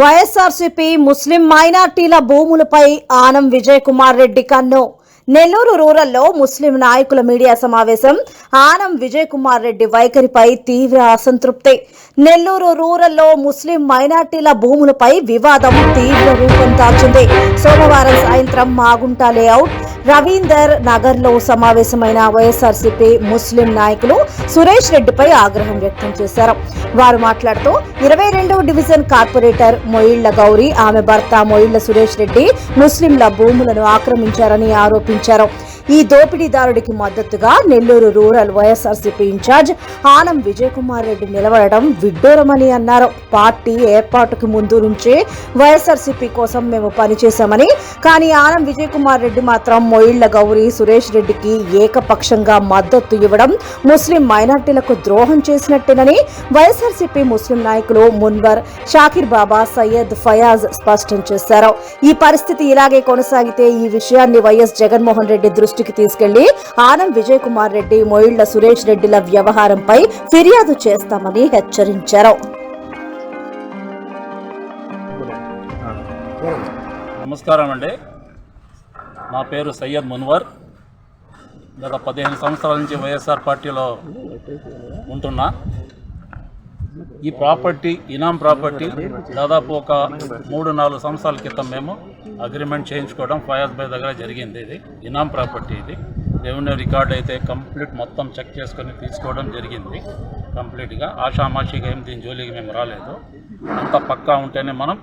వైఎస్ఆర్సీపీ ముస్లిం మైనార్టీల భూములపై ఆనం విజయ్ కుమార్ రెడ్డి కన్ను. నెల్లూరు రూరల్లో ముస్లిం నాయకుల మీడియా సమావేశం. ఆనం విజయ్ కుమార్ రెడ్డి వైఖరిపై తీవ్ర అసంతృప్తి. నెల్లూరు రూరల్లో ముస్లిం మైనార్టీల భూములపై వివాదం తీవ్ర రూపం దాల్చింది. సోమవారం సాయంత్రం మాగుంట లేఅవుట్ రవీందర్ నగర్లో సమావేశమైన వైఎస్ఆర్సీపీ ముస్లిం నాయకులు సురేష్ రెడ్డిపై ఆగ్రహం వ్యక్తం చేశారు. వారు మాట్లాడుతూ ఇరవై రెండవ డివిజన్ కార్పొరేటర్ మొయిళ్ళ గౌరీ ఆమె భర్త మొయిళ్ళ సురేష్ రెడ్డి ముస్లింల భూములను ఆక్రమించారని ఆరోపించారు. ఈ దోపిడీదారుడికి మద్దతుగా Nellore rural YSRCP incharge Anam Vijay Kumar Reddy నిలబడడం విడ్డూరమని అన్నారు. పార్టీ ఏర్పాటుకు ముందు నుంచే వైఎస్ఆర్సీపీ కోసం మేము పనిచేశామని కానీ ఆనం విజయ్ కుమార్ రెడ్డి మాత్రం మొయిళ్ళ గౌరీ సురేష్ రెడ్డికి ఏకపక్షంగా మద్దతు ఇవ్వడం ముస్లిం మైనార్టీలకు ద్రోహం చేసినట్టేనని వైఎస్ఆర్సీపీ ముస్లిం నాయకులు మున్వర్ షాకిర్ బాబా సయ్యద్ ఫయాజ్ స్పష్టం చేశారు. ఈ పరిస్థితి ఇలాగే కొనసాగితే ఈ విషయాన్ని వైఎస్ జగన్మోహన్ రెడ్డి దృష్టి దృష్టికి తీసుకెళ్ళి ఆనం విజయ్ కుమార్ రెడ్డి మొయిళ్ళ సురేష్ రెడ్డిల వ్యవహారంపై ఫిర్యాదు చేస్తామని హెచ్చరించారు. నమస్కారం అండి. నా పేరు సయ్యద్ మున్వర్. గత పదిహేను సంవత్సరాల నుంచి వైఎస్ఆర్ పార్టీలో ఉంటున్నా. ఈ ప్రాపర్టీ ఇనాం ప్రాపర్టీ దాదాపు ఒక మూడు నాలుగు సంవత్సరాల క్రితం మేము అగ్రిమెంట్ చేయించుకోవడం ఫయాజ్ బై దగ్గర జరిగింది ఇది. ఇనాం ప్రాపర్టీ ఇది. రెవెన్యూ రికార్డ్ అయితే కంప్లీట్ మొత్తం చెక్ చేసుకొని తీసుకోవడం జరిగింది. కంప్లీట్గా ఆషామాషిగా ఏం దీని జోలికి మేము రాలేదు. అంత పక్కా ఉంటేనే మనం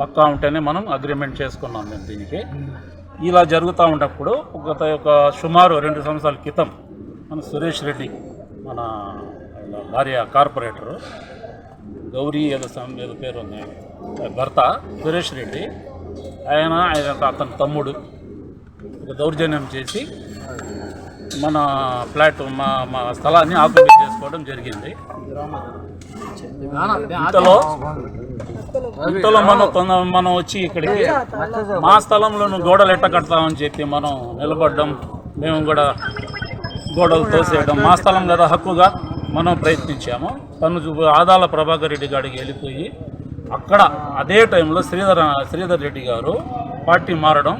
పక్కా ఉంటేనే మనం అగ్రిమెంట్ చేసుకున్నాం మేము దీనికి. ఇలా జరుగుతూ ఉన్నప్పుడు గత ఒక సుమారు రెండు సంవత్సరాల క్రితం మన సురేష్ రెడ్డి మన భార్య కార్పొరేటరు. గౌరీ ఏదో సమ్ ఏదో పేరు ఉంది. భర్త సురేష్ రెడ్డి. ఆయన ఆయన అతని తమ్ముడు. దౌర్జన్యం చేసి మన ఫ్లాట్ మా మా స్థలాన్ని ఆక్యుపై చేసుకోవడం జరిగింది. ఇంతలో ఇంతలో మనం తొంద- మనం వచ్చి ఇక్కడికి మా స్థలంలో గోడలు ఎట్ట కడతామని చెప్పి మనం నిలబడడం మేము కూడా గోడలు తోసేయడం మా స్థలం కదా హక్కుగా. మనం ప్రయత్నించాము. తను ఆదాల ప్రభాకర్ రెడ్డి గారికి వెళ్ళిపోయి అక్కడ అదే టైంలో శ్రీధర్ శ్రీధర్ రెడ్డి గారు పార్టీ మారడం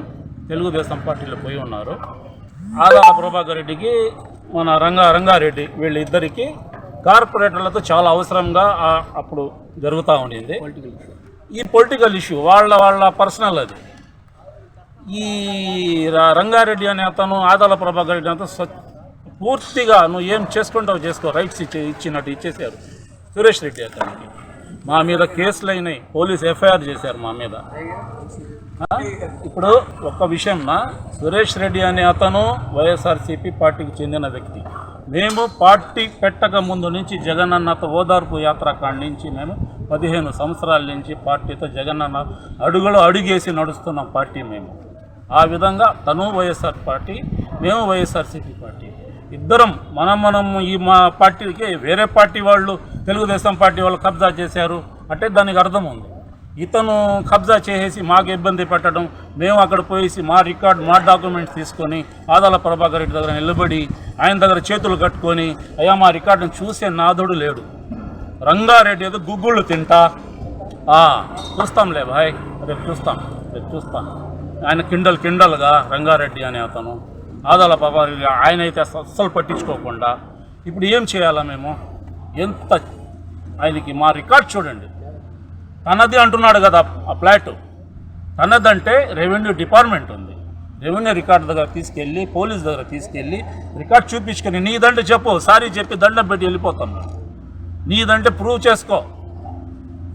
తెలుగుదేశం పార్టీలో పోయి ఉన్నారు. ఆదాల ప్రభాకర్ రెడ్డికి మన రంగా రంగారెడ్డి వీళ్ళిద్దరికీ కార్పొరేటర్లతో చాలా అవసరంగా అప్పుడు జరుగుతూ ఉండింది. ఈ పొలిటికల్ ఇష్యూ వాళ్ళ వాళ్ళ పర్సనల్ అది. ఈ రంగారెడ్డి అనే అతను ఆదాల ప్రభాకర్ రెడ్డి అంతా పూర్తిగా నువ్వు ఏం చేసుకుంటావు చేసుకో. రైట్స్ ఇచ్చి ఇచ్చినట్టు ఇచ్చేసారు సురేష్ రెడ్డి అతనికి. మా మీద కేసులు అయినాయి పోలీస్ ఎఫ్ఐఆర్ చేశారు మా మీద. ఇప్పుడు ఒక్క విషయంన సురేష్ రెడ్డి అనే అతను వైఎస్ఆర్సీపీ పార్టీకి చెందిన వ్యక్తి. మేము పార్టీ పెట్టక ముందు నుంచి జగనన్నత ఓదార్పు యాత్ర కాడి నుంచి మేము పదిహేను సంవత్సరాల నుంచి పార్టీతో జగనన్న అడుగులో అడుగేసి నడుస్తున్నాం పార్టీ మేము. ఆ విధంగా తను వైఎస్ఆర్ పార్టీ మేము వైఎస్ఆర్సీపీ పార్టీ. ఇద్దరం మనం మనం ఈ మా పార్టీకి వేరే పార్టీ వాళ్ళు తెలుగుదేశం పార్టీ వాళ్ళు కబ్జా చేశారు అంటే దానికి అర్థం ఉంది. ఇతను కబ్జా చేసేసి మాకు ఇబ్బంది పెట్టడం మేము అక్కడ పోయేసి మా రికార్డ్ మా డాక్యుమెంట్స్ తీసుకొని ఆదాల ప్రభాకర్ రెడ్డి దగ్గర నిలబడి ఆయన దగ్గర చేతులు కట్టుకొని అయ్యా మా రికార్డును చూసే నాదుడు లేడు. రంగారెడ్డి ఏదో గుగ్గుళ్ళు తింటా. చూస్తాంలే భాయ్. రేపు చూస్తాం రేపు చూస్తాం. ఆయన కిండల్ కిండల్గా రంగారెడ్డి అనే అతను ఆదాల బాబా ఆయన అయితే అస్సలు పట్టించుకోకుండా ఇప్పుడు ఏం చేయాలా మేము? ఎంత ఆయనకి మా రికార్డ్ చూడండి. తనది అంటున్నాడు కదా ఆ ఫ్లాట్. తనదంటే రెవెన్యూ డిపార్ట్మెంట్ ఉంది. రెవెన్యూ రికార్డ్ దగ్గర తీసుకెళ్ళి పోలీస్ దగ్గర తీసుకెళ్ళి రికార్డ్ చూపించుకొని నీదంటే చెప్పు సారీ చెప్పి దండం పెట్టి వెళ్ళిపోతాం నీదంటే ప్రూవ్ చేసుకో.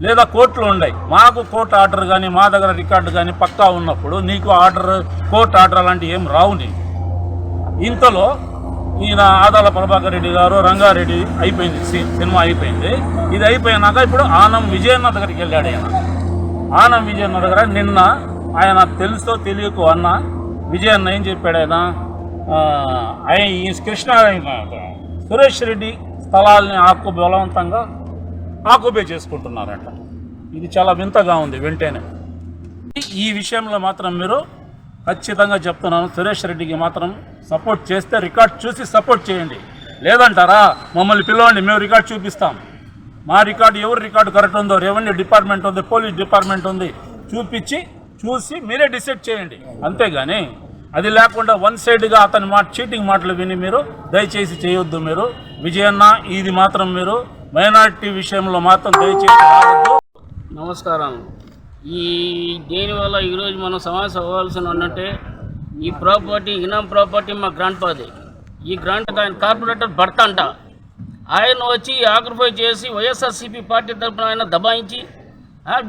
లేదా కోర్టులు ఉన్నాయి మాకు కోర్టు ఆర్డర్ కానీ మా దగ్గర రికార్డు కానీ పక్కా ఉన్నప్పుడు నీకు ఆర్డర్ కోర్టు ఆర్డర్ అలాంటివి ఏం రావు నీకు. ఇంతలో ఈయన ఆదాల ప్రభాకర్ రెడ్డి గారు రంగారెడ్డి అయిపోయింది సి- సినిమా అయిపోయింది. ఇది అయిపోయినాక ఇప్పుడు ఆనం విజయన్న దగ్గరికి వెళ్ళాడు ఆయన. ఆనం విజయన్న దగ్గర నిన్న ఆయన తెలుసో తెలియకు అన్న విజయన్న ఏం చెప్పాడు ఆయన? ఆయన ఈ కృష్ణ సురేష్ రెడ్డి స్థలాల్ని ఆకు బలవంతంగా ఆకుపే చేసుకుంటున్నారంట. ఇది చాలా వింతగా ఉంది వెంటనే. ఈ విషయంలో మాత్రం మీరు ఖచ్చితంగా చెప్తున్నాను సురేష్ రెడ్డికి మాత్రం సపోర్ట్ చేస్తే రికార్డ్ చూసి సపోర్ట్ చేయండి. లేదంటారా? మమ్మల్ని పిలవండి మేము రికార్డ్ చూపిస్తాం. మా రికార్డు ఎవరు రికార్డు కరెక్ట్ ఉందో రెవెన్యూ డిపార్ట్మెంట్ ఉంది పోలీస్ డిపార్ట్మెంట్ ఉంది చూపించి చూసి మీరే డిసైడ్ చేయండి. అంతేగాని అది లేకుండా వన్ సైడ్గా అతని మాట చీటింగ్ మాటలు విని మీరు దయచేసి చేయొద్దు మీరు. విజయన్న ఇది మాత్రం మీరు. మైనారిటీ విషయంలో మాత్రం దయచేసి నమస్కారం. ఈ దేనివల్ల ఈరోజు మనం సమావేశం అవ్వాల్సిన ఉన్నట్టే ఈ ప్రాపర్టీ ఇనాం ప్రాపర్టీ మా గ్రాండ్ ఫాది ఈ గ్రాంట్ ఆయన కార్పొరేటర్ భర్త అంట. ఆయన వచ్చి ఆక్రిఫై చేసి వైఎస్ఆర్సీపీ పార్టీ తరఫున ఆయన దబాయించి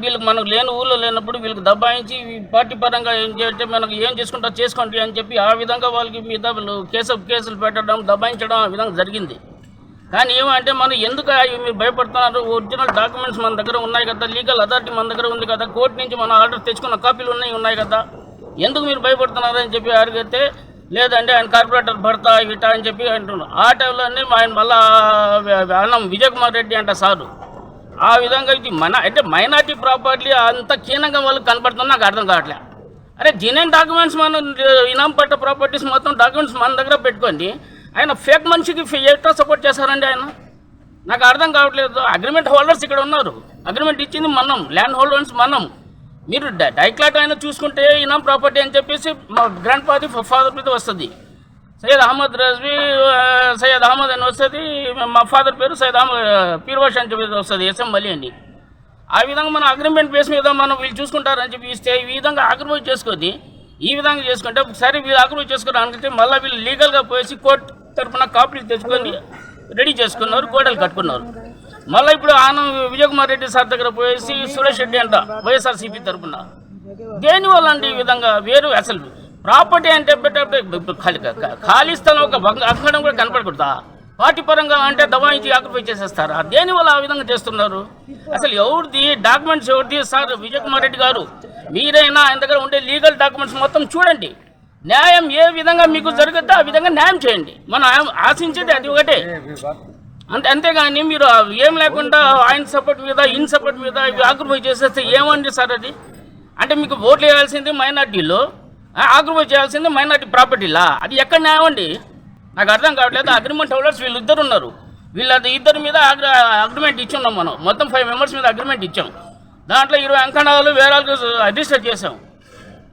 వీళ్ళకి మనకు లేని ఊళ్ళో లేనప్పుడు వీళ్ళకి దబాయించి పార్టీ పరంగా ఏం చేస్తే మనకు ఏం చేసుకుంటా చేసుకోండి అని చెప్పి ఆ విధంగా వాళ్ళకి మీద వీళ్ళు కేసు కేసులు పెట్టడం దబాయించడం ఆ విధంగా జరిగింది. కానీ ఏమంటే మనం ఎందుకు అవి మీరు భయపడుతున్నారు? ఒరిజినల్ డాక్యుమెంట్స్ మన దగ్గర ఉన్నాయి కదా లీగల్ అథారిటీ మన దగ్గర ఉంది కదా కోర్టు నుంచి మన ఆర్డర్ తెచ్చుకున్న కాపీలు ఉన్నాయి ఉన్నాయి కదా. ఎందుకు మీరు భయపడుతున్నారు అని చెప్పి అడిగితే లేదంటే ఆయన కార్పొరేటర్ భర్త ఇట అని చెప్పి అంటున్నారు. ఆ టైంలోనే ఆయన మళ్ళా అన్నం విజయ్ కుమార్ రెడ్డి అంట సారు. ఆ విధంగా ఇది మన అంటే మైనార్టీ ప్రాపర్టీ అంత కీనంగా వాళ్ళకి కనపడుతుంది నాకు అర్థం కావట్లే. అరే జినైన్ డాక్యుమెంట్స్ మనం ఇనాం పట్ట ప్రాపర్టీస్ మొత్తం డాక్యుమెంట్స్ మన దగ్గర పెట్టుకోండి. ఆయన ఫేక్ మనిషికి ఎట్లా సపోర్ట్ చేశారండి ఆయన. నాకు అర్థం కావట్లేదు. అగ్రిమెంట్ హోల్డర్స్ ఇక్కడ ఉన్నారు. అగ్రిమెంట్ ఇచ్చింది మనం. ల్యాండ్ హోల్డర్స్ మనం. మీరు డైక్లాట్ ఆయన చూసుకుంటే ఇనాం ప్రాపర్టీ అని చెప్పేసి మా గ్రాండ్ ఫాదర్ ఫాదర్ మీద వస్తుంది. సయ్యద్ అహ్మద్ రజ్వీ సయ్యద్ అహ్మద్ అని వస్తుంది. మా ఫాదర్ పేరు సయ్యద్ అహ్మద్ పీర్వాష్ అని చెప్పేసి వస్తుంది ఎస్ఎం మలి అని. ఆ విధంగా మన అగ్రిమెంట్ బేస్ మీద మనం వీళ్ళు చూసుకుంటారని చెప్పి ఇస్తే ఈ విధంగా అగ్రిమెంట్ చేసుకొని ఈ విధంగా చేసుకుంటే సరే వీళ్ళు అగ్రిమెంట్ చేసుకోవడానికి మళ్ళీ వీళ్ళు లీగల్గా పోయేసి కోర్టు తరఫున కాపీలు తెచ్చుకొని రెడీ చేసుకున్నారు గోడలు కట్టుకున్నారు. మళ్ళీ ఇప్పుడు ఆనం విజయకుమార్ రెడ్డి సార్ దగ్గర పోయేసి సురేష్ రెడ్డి అంట వైఎస్ఆర్సీపీ తరఫున దేనివల్ల అండి ఈ విధంగా వేరు అసలు? ప్రాపర్టీ అంటే పెట్టే- ఖాళీ ఖాళీ స్థలం ఒక బంగ- కూడా కనపడకూడదా? పార్టీ పరంగా అంటే దబాయించి ఆక్యుపై చేసేస్తారా? దేనివల్ల ఆ విధంగా చేస్తున్నారు? అసలు ఎవరిది డాక్యుమెంట్స్ ఎవరిది? సార్ విజయ్ కుమార్ రెడ్డి గారు మీరైనా ఆయన దగ్గర ఉండే లీగల్ డాక్యుమెంట్స్ మొత్తం చూడండి. న్యాయం ఏ విధంగా మీకు జరుగుతుందో ఆ విధంగా న్యాయం చేయండి. మనం ఆశించేది అది ఒకటే. అంతే అంతేగాని మీరు ఏం లేకుండా ఆయన సపోర్ట్ మీద ఇన్ సపోర్ట్ మీద ఆక్యుపై చేసేస్తే ఏమండి సార్ అది? అంటే మీకు ఓట్లు వేయాల్సింది మైనార్టీలో ఆక్యుపై చేయాల్సింది మైనార్టీ ప్రాపర్టీలా? అది ఎక్కడ న్యాయం అండి? నాకు అర్థం కావట్లేదు. అగ్రిమెంట్ హోల్డర్స్ వీళ్ళు ఇద్దరు ఉన్నారు. వీళ్ళ ఇద్దరి మీద అగ్రిమెంట్ ఇచ్చున్నాం మనం. మొత్తం ఫైవ్ మెంబర్స్ మీద అగ్రిమెంట్ ఇచ్చాం. దాంట్లో ఇరవై అంకణాలు వేరాలకు రిజిస్టర్ చేసాం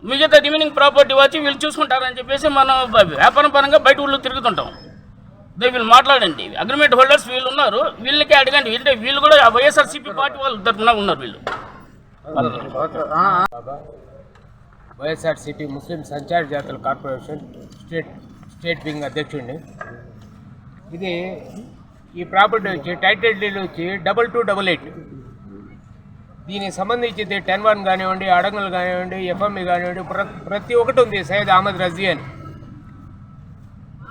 మిగతా రిమైనింగ్ ప్రాపర్టీ వచ్చి వీళ్ళు చూసుకుంటారని చెప్పేసి మనం వ్యాపారం పరంగా బయట ఊళ్ళో తిరుగుతుంటాం. దే వీళ్ళు మాట్లాడండి. అగ్రిమెంట్ హోల్డర్స్ వీళ్ళు ఉన్నారు. వీళ్ళకి అడగండి. వీళ్ళు వీళ్ళు కూడా వైఎస్ఆర్సీపీ పార్టీ వాళ్ళు తరఫున ఉన్నారు వీళ్ళు. వైఎస్ఆర్సీపీ ముస్లిం సంచార జాతుల కార్పొరేషన్ స్టేట్ స్టేట్ వింగ్ అధ్యక్షుడిని. ఇది ఈ ప్రాపర్టీ వచ్చి టైటిల్ డీల్ వచ్చి డబల్ టూ డబల్ ఎయిట్. దీనికి సంబంధించి టెన్ వన్ కానివ్వండి అడంగులు కానివ్వండి ఎఫ్ఎంఈ కానివ్వండి ప్ర- ప్రతి ఒక్కటి ఉంది సయ్యద్ అహ్మద్ రజీ అని.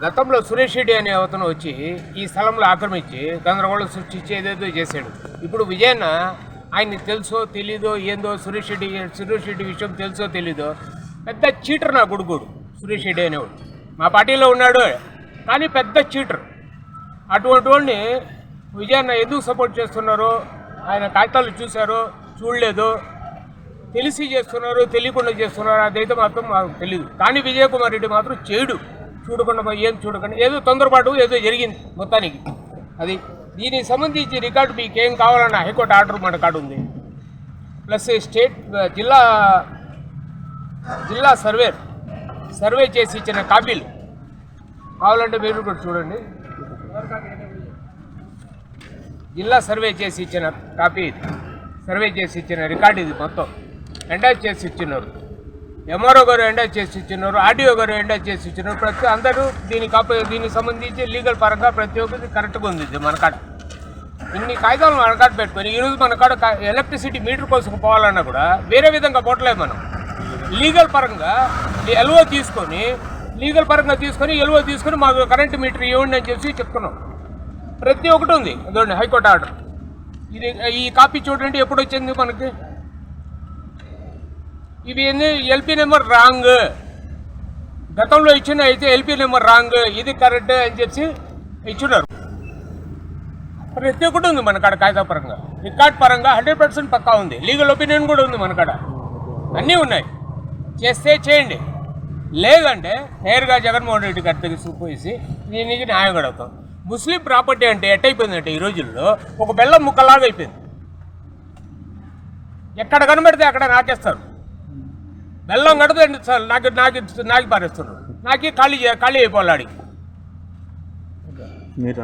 గతంలో సురేష్ రెడ్డి అనే అతను వచ్చి ఈ స్థలంలో ఆక్రమించి గందరగోళం సృష్టించి ఏదేదో చేశాడు. ఇప్పుడు విజయన్న ఆయన్ని తెలుసో తెలీదో ఏందో సురేష్ రెడ్డి సురేష్ రెడ్డి విషయం తెలుసో తెలీదో పెద్ద చీటర్ నా కొడుకుడు సురేష్ రెడ్డి అనేవాడు. మా పార్టీలో ఉన్నాడు కానీ పెద్ద చీటర్. అటువంటి వాడిని విజయన్న ఎందుకు సపోర్ట్ చేస్తున్నారో ఆయన కాగితాలు చూశారో చూడలేదు. తెలిసి చేస్తున్నారు తెలియకుండా చేస్తున్నారు అదైతే మాత్రం మాకు తెలియదు కానీ విజయ్ కుమార్ రెడ్డి మాత్రం చేయడు చూడకుండా ఏం చూడకుండా ఏదో తొందరపాటు ఏదో జరిగింది మొత్తానికి. అది దీనికి సంబంధించి రికార్డు మీకు ఏం కావాలన్న హైకోర్టు ఆర్డర్ మన కాడు ఉంది. ప్లస్ స్టేట్ జిల్లా జిల్లా సర్వే సర్వే చేసి ఇచ్చిన కాపీలు కావాలంటే మీరు కూడా చూడండి. జిల్లా సర్వే చేసి ఇచ్చిన కాపీ సర్వే చేసి ఇచ్చిన రికార్డు ఇది మొత్తం. ఎండాజ్ చేసి ఇచ్చినారు. ఎంఆర్ఓ గారు ఎండాజ్ చేసి ఇచ్చినారు ఆర్డీఓ గారు ఎండాజ్ చేసి ఇచ్చినారు. ప్రతి అందరూ దీనికి కాపీ దీనికి సంబంధించి లీగల్ పరంగా ప్రతి ఒక్కరికి కరెక్ట్గా ఉంది మన కాడ ఇన్ని కాగితాలు మన కాడ పెట్టుకొని ఈరోజు మన కాడ కా- ఎలక్ట్రిసిటీ మీటర్ కోసం పోవాలన్నా కూడా వేరే విధంగా పోవట్లేదు మనం. లీగల్ పరంగా ఎల్ఓ తీసుకొని లీగల్ పరంగా తీసుకొని ఎల్ఓ తీసుకొని మాకు కరెంట్ మీటర్ ఇవ్వండి అని చెప్పి చెప్తున్నాం. ప్రతి ఒక్కటి ఉంది. అదండి హైకోర్టు ఆర్డర్. ఇది ఈ కాపీ చూడండి ఎప్పుడు వచ్చింది మనకి? ఇవి ఏంది? LP number wrong. గతంలో ఇచ్చిన అయితే ఎల్పి నెంబర్ రాంగ్. ఇది కరెక్ట్ అని చెప్పి ఇచ్చినారు ప్రతి ఒక్కటి ఉంది మన కాడ కాగిత పరంగా. రికార్డ్ పరంగా హండ్రెడ్ పర్సెంట్ పక్కా ఉంది. లీగల్ ఒపీనియన్ కూడా ఉంది మన కాడ. అన్నీ ఉన్నాయి. చేస్తే చేయండి. లేదంటే నేరుగా జగన్మోహన్ రెడ్డి గారి దగ్గర చూపేసి దీనికి న్యాయం గడుగుతాం ముస్లిం ప్రాపర్టీ అంటే ఎట్టయిపోయిందంటే ఈ రోజుల్లో ఒక బెల్లం ముక్కలాగా అయిపోయింది. ఎక్కడ కనబడితే అక్కడ నాకేస్తారు. బెల్లం కడితే సార్ నాకు నాకు నాకి పారేస్తున్నారు. నాకి ఖాళీ ఖాళీ అయిపోవాలి ఆడికి. మీరు